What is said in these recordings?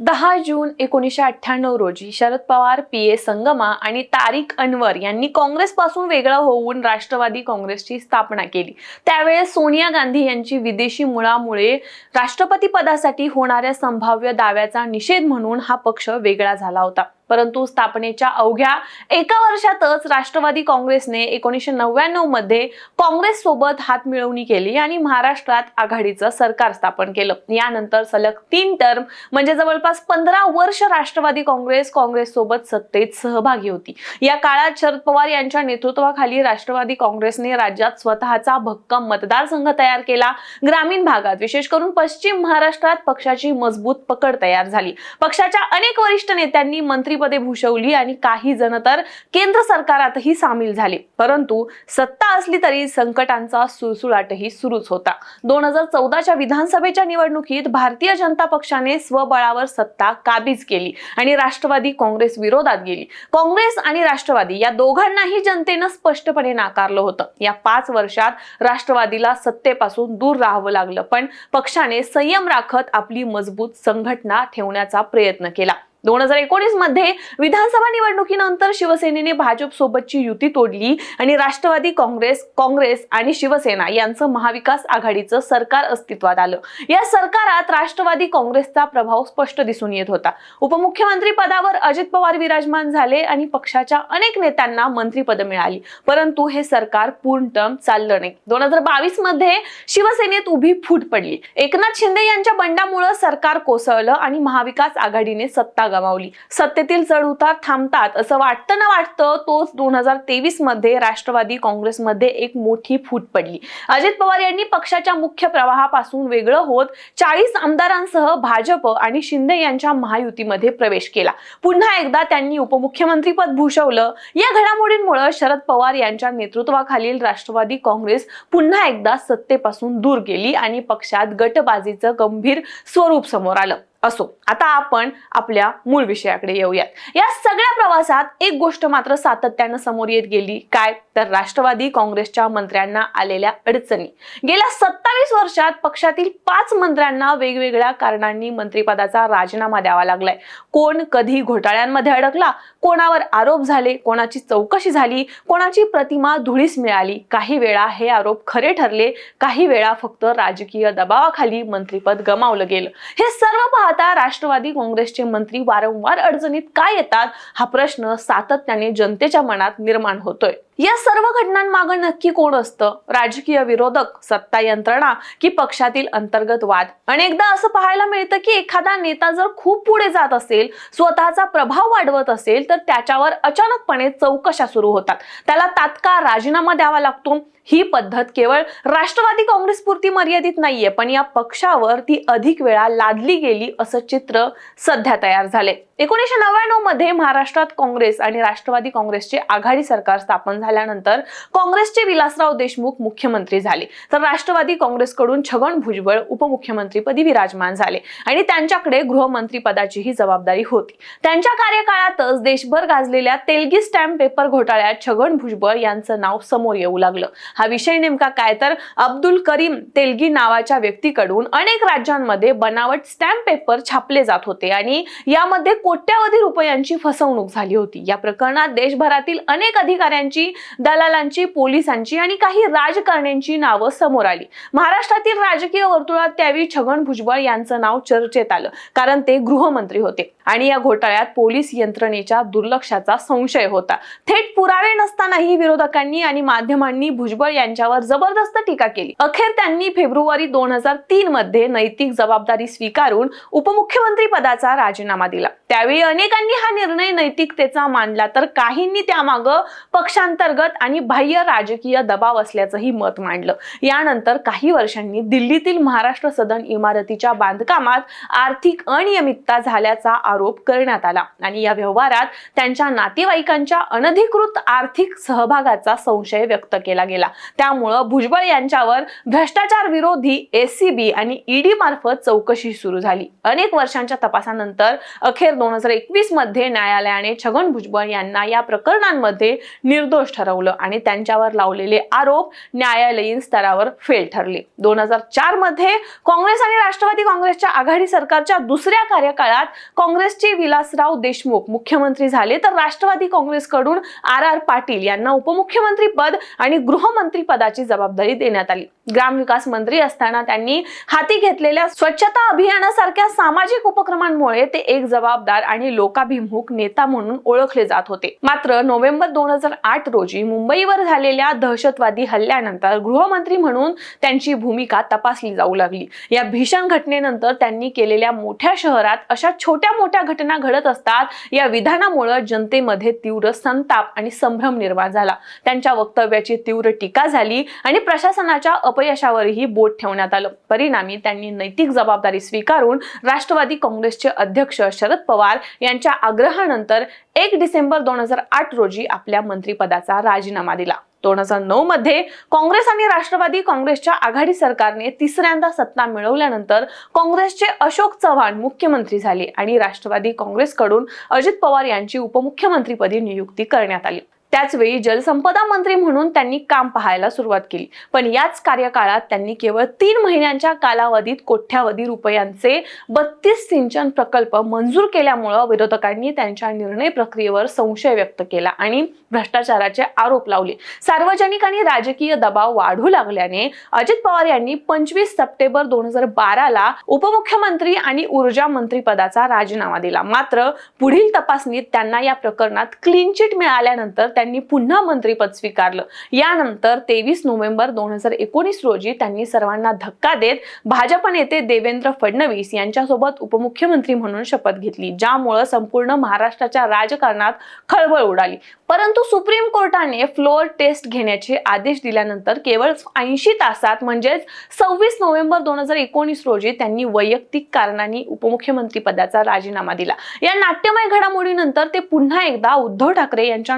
दहा जून एकोणीसशे अठ्ठ्याण्णव रोजी शरद पवार पी. ए. संगमा आणि तारिक अनवर यांनी काँग्रेसपासून वेगळं होऊन राष्ट्रवादी काँग्रेसची स्थापना केली. त्यावेळेस सोनिया गांधी यांची विदेशी मुळामुळे राष्ट्रपती पदासाठी होणाऱ्या संभाव्य दाव्याचा निषेध म्हणून हा पक्ष वेगळा झाला होता. परंतु स्थापनेच्या अवघ्या एका वर्षातच राष्ट्रवादी काँग्रेसने एकोणीसशे नव्याण्णवमध्ये काँग्रेस सोबत हात मिळवणी केली आणि महाराष्ट्रात आघाडीचं सरकार स्थापन केलं. यानंतर सलग तीन टर्म म्हणजे जवळपास पंधरा वर्ष राष्ट्रवादी काँग्रेस काँग्रेस सोबत सत्तेत सहभागी होती. या काळात शरद पवार यांच्या नेतृत्वाखाली राष्ट्रवादी काँग्रेसने राज्यात स्वतःचा भक्कम मतदारसंघ तयार केला. ग्रामीण भागात विशेष करून पश्चिम महाराष्ट्रात पक्षाची मजबूत पकड तयार झाली. पक्षाच्या अनेक वरिष्ठ नेत्यांनी मंत्री मंत्रीपदे भूषवली आणि काही जण तर केंद्र सरकारातही सामील झाले. परंतु सत्ता असली तरी संकटांचा सुळसुळाटही सुरूच होता. दोन हजार चौदाच्या विधानसभेच्या निवडणुकीत भारतीय जनता पक्षाने स्वबळावर सत्ता काबीज केली आणि राष्ट्रवादी काँग्रेस विरोधात गेली. काँग्रेस आणि राष्ट्रवादी या दोघांनाही जनतेनं स्पष्टपणे नाकारलं होतं. या पाच वर्षात राष्ट्रवादीला सत्तेपासून दूर राहावं लागलं पण पक्षाने संयम राखत आपली मजबूत संघटना ठेवण्याचा प्रयत्न केला. दोन हजार एकोणीसमध्ये विधानसभा निवडणुकीनंतर शिवसेनेने भाजप सोबतची युती तोडली आणि राष्ट्रवादी काँग्रेस काँग्रेस आणि शिवसेना यांचं महाविकास आघाडीचं सरकार अस्तित्वात आलं. या सरकारात राष्ट्रवादी काँग्रेसचा प्रभाव स्पष्ट दिसून येत होता. उपमुख्यमंत्री पदावर अजित पवार विराजमान झाले आणि पक्षाच्या अनेक नेत्यांना मंत्रीपद मिळाली. परंतु हे सरकार पूर्ण टर्म चाललं नाही. दोन हजार बावीसमध्ये शिवसेनेत उभी फूट पडली. एकनाथ शिंदे यांच्या बंडामुळे सरकार कोसळलं आणि महाविकास आघाडीने सत्ता गमावली सत्तेतील चढ उतार थांबतात असं वाटतं ना वाटतं तोच दोन हजार तेवीसमध्ये राष्ट्रवादी काँग्रेसमध्ये एक मोठी फूट पडली. अजित पवार यांनी पक्षाच्या मुख्य प्रवाहापासून वेगळं होत चाळीस आमदारांसह भाजप आणि शिंदे यांच्या महायुतीमध्ये प्रवेश केला. पुन्हा एकदा त्यांनी उपमुख्यमंत्री पद भूषवलं. या घडामोडींमुळे शरद पवार यांच्या नेतृत्वाखालील राष्ट्रवादी काँग्रेस पुन्हा एकदा सत्तेपासून दूर गेली आणि पक्षात गटबाजीचं गंभीर स्वरूप समोर आलं. असो. आता आपण आपल्या मूळ विषयाकडे येऊयात. या सगळ्या प्रवासात एक गोष्ट मात्र सातत्यानं समोर येत गेली. काय? तर राष्ट्रवादी काँग्रेसच्या मंत्र्यांना आलेल्या अडचणी. गेल्या सत्तावीस वर्षात पक्षातील पाच मंत्र्यांना वेगवेगळ्या कारणांनी मंत्रिपदाचा राजीनामा द्यावा लागलाय. कोण कधी घोटाळ्यांमध्ये अडकला? कोणावर आरोप झाले? कोणाची चौकशी झाली? कोणाची प्रतिमा धुळीस मिळाली? काही वेळा हे आरोप खरे ठरले काही वेळा फक्त राजकीय दबावाखाली मंत्रिपद गमावलं गेलं. हे सर्व पाहता राष्ट्रवादी काँग्रेसचे मंत्री वारंवार अडचणीत काय येतात हा प्रश्न सातत्याने जनतेच्या मनात निर्माण होतोय. या सर्व घटनांमागे नक्की कोण असतं? राजकीय विरोधक सत्ता यंत्रणा की पक्षातील अंतर्गत वाद? अनेकदा असं पाहायला मिळतं की एखादा नेता जर खूप पुढे जात असेल स्वतःचा प्रभाव वाढवत असेल तर त्याच्यावर अचानकपणे चौकशा सुरू होतात. त्याला तात्काळ राजीनामा द्यावा लागतो. ही पद्धत केवळ राष्ट्रवादी काँग्रेस पुरती मर्यादित नाहीये पण या पक्षावर ती अधिक वेळा लादली गेली असं चित्र सध्या तयार झाले एकोणीसशे नव्याण्णवमध्ये महाराष्ट्रात काँग्रेस आणि राष्ट्रवादी काँग्रेसचे आघाडी सरकार स्थापन झाल्यानंतर काँग्रेसचे विलासराव देशमुख मुख्यमंत्री झाले. तर राष्ट्रवादी काँग्रेसकडून छगन भुजबळ उपमुख्यमंत्रीपदी विराजमान झाले आणि त्यांच्याकडे गृहमंत्री पदाचीही जबाबदारी होती. त्यांच्या कार्यकाळातच देशभर गाजलेल्या तेलगी स्टॅम्प पेपर घोटाळ्यात छगन भुजबळ यांचं नाव समोर येऊ लागलं. हा विषय नेमका काय? तर अब्दुल करीम तेलगी नावाच्या व्यक्तीकडून अनेक राज्यांमध्ये बनावट स्टॅम्प पेपर छापले जात होते आणि यामध्ये कोट्यावधी रुपयांची फसवणूक झाली होती. या प्रकरणात देशभरातील अनेक अधिकाऱ्यांची दलालांची पोलिसांची आणि काही राजकारण्यांची नावं समोर आली. महाराष्ट्रातील राजकीय वर्तुळात त्यावेळी छगन भुजबळ यांचं नाव चर्चेत आलं कारण ते गृहमंत्री होते. आणि या घोटाळ्यात पोलीस यंत्रणेच्या दुर्लक्षाचा संशय होता. थेट पुरावे नसतानाही विरोधकांनी आणि माध्यमांनी भुजबळ यांच्यावर जबरदस्त टीका केली. अखेर त्यांनी फेब्रुवारी दोन हजार तीन मध्ये नैतिक जबाबदारी स्वीकारून उपमुख्यमंत्री पदाचा राजीनामा दिला. त्यावेळी अनेकांनी हा निर्णय नैतिकतेचा मानला तर काहींनी त्यामागं पक्षांतर्गत आणि बाह्य राजकीय दबाव असल्याचंही मत मांडलं. यानंतर काही वर्षांनी दिल्लीतील महाराष्ट्र सदन इमारतीच्या बांधकामात आर्थिक अनियमितता झाल्याचा आरोप करण्यात आला आणि या व्यवहारात त्यांच्या नातेवाईकांच्या अनधिकृत आर्थिक सहभागाचा संशय व्यक्त केला गेला. त्यामुळं भुजबळ यांच्यावर भ्रष्टाचार विरोधी एसीबी आणि ईडी मार्फत चौकशी सुरू झाली. अनेक वर्षांच्या तपासानंतर अखेर दोन हजार एकवीसमध्ये न्यायालयाने छगन भुजबळ यांना या प्रकरणांमध्ये निर्दोष ठरवलं आणि त्यांच्यावर लावलेले आरोप न्यायालयीन स्तरावर फेल ठरले. दोन हजार चारमध्ये काँग्रेस आणि राष्ट्रवादी काँग्रेसच्या आघाडी सरकारच्या दुसऱ्या कार्यकाळात काँग्रेसचे विलासराव देशमुख मुख्यमंत्री झाले. तर राष्ट्रवादी काँग्रेसकडून आर आर पाटील यांना उपमुख्यमंत्री पद आणि गृहमंत्री पदाची जबाबदारी देण्यात आली. ग्रामविकास मंत्री असताना त्यांनी हाती घेतलेल्या स्वच्छता अभियानासारख्या सामाजिक उपक्रमांमुळे ते एक जबाबदार आणि लोकाभिमुख नेता म्हणून ओळखले जात होते. मात्र नोव्हेंबर दोन हजार आठ रोजी मुंबईवर झालेल्या दहशतवादी हल्ल्यानंतर गृहमंत्री म्हणून त्यांची भूमिका तपासली जाऊ लागली. या भीषण घटनेनंतर त्यांनी केलेल्या मोठ्या शहरात अशा छोट्या मोठ्या घटना घडत असतात या विधानामुळे जनतेमध्ये तीव्र संताप आणि संभ्रम निर्माण झाला. त्यांच्या वक्तव्याची तीव्र टीका टीका झाली आणि प्रशासनाच्या अपयशावरही बोट ठेवण्यात आलं. परिणामी त्यांनी नैतिक जबाबदारी स्वीकारून राष्ट्रवादी काँग्रेसचे अध्यक्ष शरद पवार यांच्या आग्रहानंतर एक डिसेंबर दोन हजार आठ रोजी आपल्या मंत्रिपदाचा राजीनामा दिला. दोन हजार नऊ मध्ये काँग्रेस आणि राष्ट्रवादी काँग्रेसच्या आघाडी सरकारने तिसऱ्यांदा सत्ता मिळवल्यानंतर काँग्रेसचे अशोक चव्हाण मुख्यमंत्री झाले आणि राष्ट्रवादी काँग्रेसकडून अजित पवार यांची उपमुख्यमंत्रीपदी नियुक्ती करण्यात आली. त्याचवेळी जलसंपदा मंत्री म्हणून त्यांनी काम पाहायला सुरुवात केली. पण याच कार्यकाळात त्यांनी केवळ तीन महिन्यांच्या कालावधीत कोट्यावधी रुपयांचे बत्तीस सिंचन प्रकल्प मंजूर केल्यामुळं विरोधकांनी त्यांच्या निर्णय प्रक्रियेवर संशय व्यक्त केला आणि भ्रष्टाचाराचे आरोप लावले. सार्वजनिक आणि राजकीय दबाव वाढू लागल्याने अजित पवार यांनी पंचवीस सप्टेंबर दोन हजार बाराला उपमुख्यमंत्री आणि ऊर्जा मंत्री पदाचा राजीनामा दिला. मात्र पुढील तपासणीत त्यांना या प्रकरणात क्लीन चिट मिळाल्यानंतर त्यांनी पुन्हा मंत्रीपद स्वीकारलं. यानंतर तेवीस नोव्हेंबर दोन हजार एकोणीस रोजी त्यांनी सर्वांना धक्का देत भाजप नेते देवेंद्र फडणवीस यांच्यासोबत उपमुख्यमंत्री म्हणून शपथ घेतली ज्यामुळं संपूर्ण महाराष्ट्राच्या राजकारणात खळबळ उडाली. परंतु सुप्रीम कोर्टाने फ्लोअर टेस्ट घेण्याचे आदेश दिल्यानंतर केवळ ऐंशी तासात म्हणजेच सव्वीस नोव्हेंबर दोन हजार एकोणीस रोजी त्यांनी वैयक्तिक कारणांनी उपमुख्यमंत्री पदाचा राजीनामा दिला. या नाट्यमय घडामोडीनंतर ते पुन्हा एकदा उद्धव ठाकरे यांच्या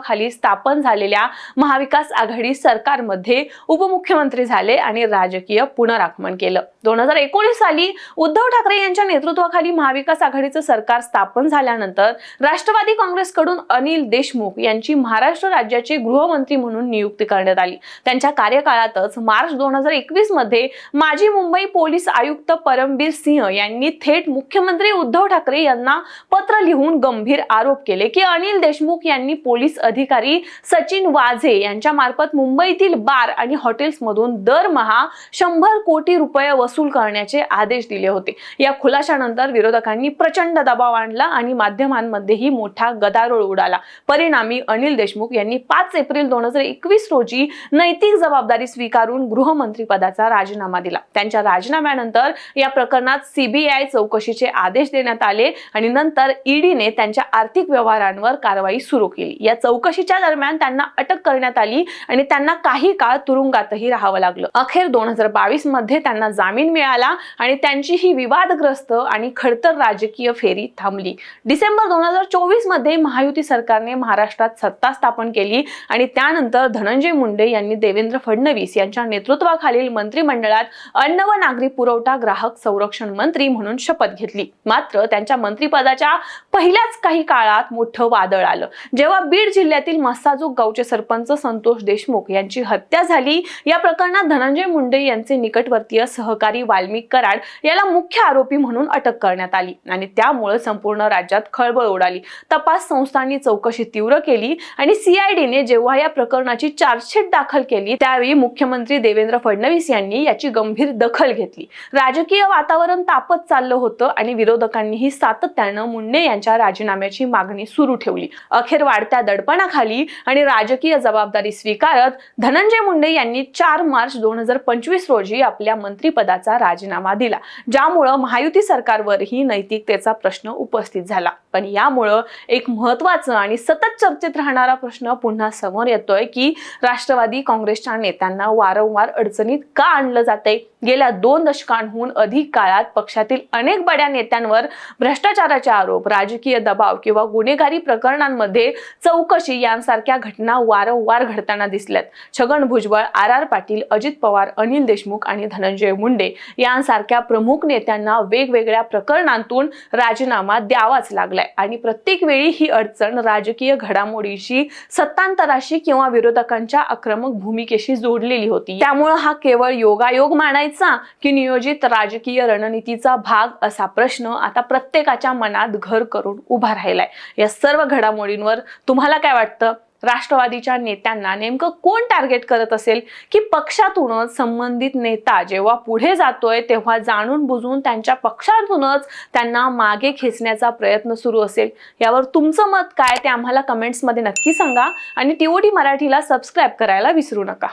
नेतृत्वाखाली स्थापन झालेल्या महाविकास आघाडी सरकारमध्ये उपमुख्यमंत्री झाले आणि राजकीय पुनरागमन केलं. दोन हजार एकोणीस साली उद्धव ठाकरे यांच्या नेतृत्वाखाली महाविकास आघाडीचं सरकार स्थापन झाल्यानंतर राष्ट्रवादी काँग्रेसकडून अनिल देशमुख यांची महाराष्ट्र राज्याचे गृहमंत्री म्हणून नियुक्ती करण्यात आली. त्यांच्या कार्यकाळातच मार्च दोन हजार एकवीसमध्ये माजी मुंबई पोलीस आयुक्त परमबीर सिंह यांनी थेट मुख्यमंत्री उद्धव ठाकरे यांना पत्र लिहून गंभीर आरोप केले की अनिल देशमुख यांनी पोलीस अधिकारी सचिन वाझे यांच्या मार्फत मुंबईतील बार आणि हॉटेल्स मधून दरमहा शंभर कोटी रुपये वसूल करण्याचे आदेश दिले होते. या खुलाशानंतर विरोधकांनी प्रचंड दबाव आणला आणि माध्यमांमध्येही मोठा गदारोळ उडाला. परिणामी अनिल देशमुख यांनी पाच एप्रिल दोन हजार एकवीस रोजी नैतिक जबाबदारी स्वीकारून गृहमंत्री पदाचा राजीनामा दिला. त्यांच्या राजीनाम्यानंतर या प्रकरणात सीबीआय चौकशीचे आदेश देण्यात आले आणि नंतर ईडीने त्यांच्या आर्थिक व्यवहारांवर कारवाई सुरू केली. या चौक चौकशीच्या दरम्यान त्यांना अटक करण्यात आली आणि त्यांना काही काळ तुरुंगातही राहावं लागलं. अखेर दोन हजार बावीसमध्ये त्यांना जामीन मिळाला आणि त्यांची ही विवादग्रस्त आणि खडतर राजकीय फेरी थांबली. डिसेंबर दोन हजार चोवीसमध्ये महायुती सरकारने महाराष्ट्रात सत्ता स्थापन केली आणि त्यानंतर धनंजय मुंडे यांनी देवेंद्र फडणवीस यांच्या नेतृत्वाखालील मंत्रिमंडळात अन्न व नागरी पुरवठा ग्राहक संरक्षण मंत्री म्हणून शपथ घेतली. मात्र त्यांच्या मंत्रिपदाच्या पहिल्याच काही काळात मोठं वादळ आलं. जेव्हा बीड जिल्ह्यातील मस्साजोग गावचे सरपंच संतोष देशमुख यांची हत्या झाली. या प्रकरणात धनंजय मुंडे यांचे निकटवर्तीय सहकारी वाल्मिक कराड याला मुख्य आरोपी म्हणून अटक करण्यात आली आणि त्यामुळे संपूर्ण राज्यात खळबळ उडाली. तपास संस्थांनी चौकशी तीव्र केली आणि सीआयडीने जेव्हा या प्रकरणाची चार्जशीट दाखल केली त्यावेळी मुख्यमंत्री देवेंद्र फडणवीस यांनी याची गंभीर दखल घेतली. राजकीय वातावरण तापत चाललं होतं आणि विरोधकांनीही सातत्यानं मुंडे यांच्या राजीनाम्याची मागणी सुरू ठेवली. अखेर वाढत्या दडपण दडपणाखाली आणि राजकीय जबाबदारी स्वीकारत धनंजय मुंडे यांनी चार मार्च दोन हजार पंचवीस रोजी आपल्या मंत्रिपदाचा राजीनामा दिला ज्यामुळं महायुती सरकारवरही नैतिकतेचा प्रश्न उपस्थित झाला. पण यामुळं एक महत्वाचं आणि सतत चर्चेत राहणारा प्रश्न पुन्हा समोर येतोय की राष्ट्रवादी काँग्रेसच्या नेत्यांना वारंवार अडचणीत का आणलं जातंय? गेल्या दोन दशकांहून अधिक काळात पक्षातील अनेक बड्या नेत्यांवर भ्रष्टाचाराचे आरोप राजकीय दबाव किंवा गुन्हेगारी प्रकरणांमध्ये चौकशी चौकशी यांसारख्या घटना वारंवार घडताना दिसल्यात. छगन भुजबळ आर आर पाटील अजित पवार अनिल देशमुख आणि धनंजय मुंडे यांसारख्या प्रमुख नेत्यांना वेगवेगळ्या प्रकरणांतून राजीनामा द्यावाच लागलाय. आणि प्रत्येक वेळी ही अडचण राजकीय घडामोडीशी सत्तांतराशी किंवा विरोधकांच्या आक्रमक भूमिकेशी जोडलेली होती. त्यामुळं हा केवळ योगायोग मानायचा की नियोजित राजकीय रणनीतीचा भाग असा प्रश्न आता प्रत्येकाच्या मनात घर करून उभा राहिलाय. या सर्व घडामोडींवर तुम्हाला काय वाटतं राष्ट्रवादीच्या नेत्यांना नेमकं कोण टार्गेट करत असेल? की पक्षातूनच संबंधित नेता जेव्हा पुढे जातोय तेव्हा जाणून बुजून त्यांच्या पक्षातूनच त्यांना मागे खेचण्याचा प्रयत्न सुरू असेल. यावर तुमचं मत काय? ते आम्हाला कमेंट्समध्ये नक्की सांगा. आणि टीओटी मराठीला सबस्क्राईब करायला विसरू नका.